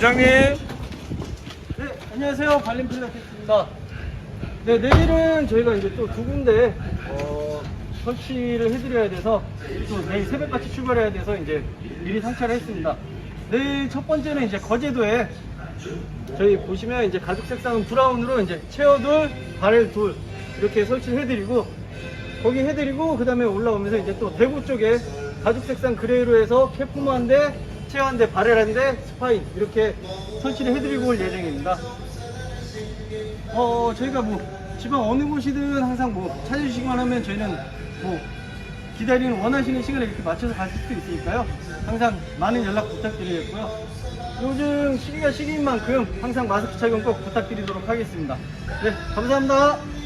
부장님. 네, 안녕하세요. 발림필라테스입니다. 네, 내일은 저희가 이제 또 두 군데 어, 설치를 해드려야 돼서 또 내일 새벽같이 출발해야 돼서 이제 미리 상차를 했습니다. 내일 첫 번째는 이제 거제도에 저희 보시면 이제 가죽 색상은 브라운으로 이제 체어 둘, 바렐 둘 이렇게 설치를 해드리고 거기 해드리고 그 다음에 올라오면서 이제 또 대구 쪽에 가죽 색상 그레이로 해서 대, 체어 한 대, 바렐 한 대, 스파인 이렇게 설치를 해드리고 올 예정입니다. 어, 저희가 뭐, 지방 어느 곳이든 항상 뭐, 찾아주시기만 하면 저희는 뭐, 기다리는 원하시는 시간에 이렇게 맞춰서 가실 수 있으니까요. 항상 많은 연락 부탁드리겠고요. 요즘 시기가 시기인 만큼 항상 마스크 착용 꼭 부탁드리도록 하겠습니다. 네, 감사합니다.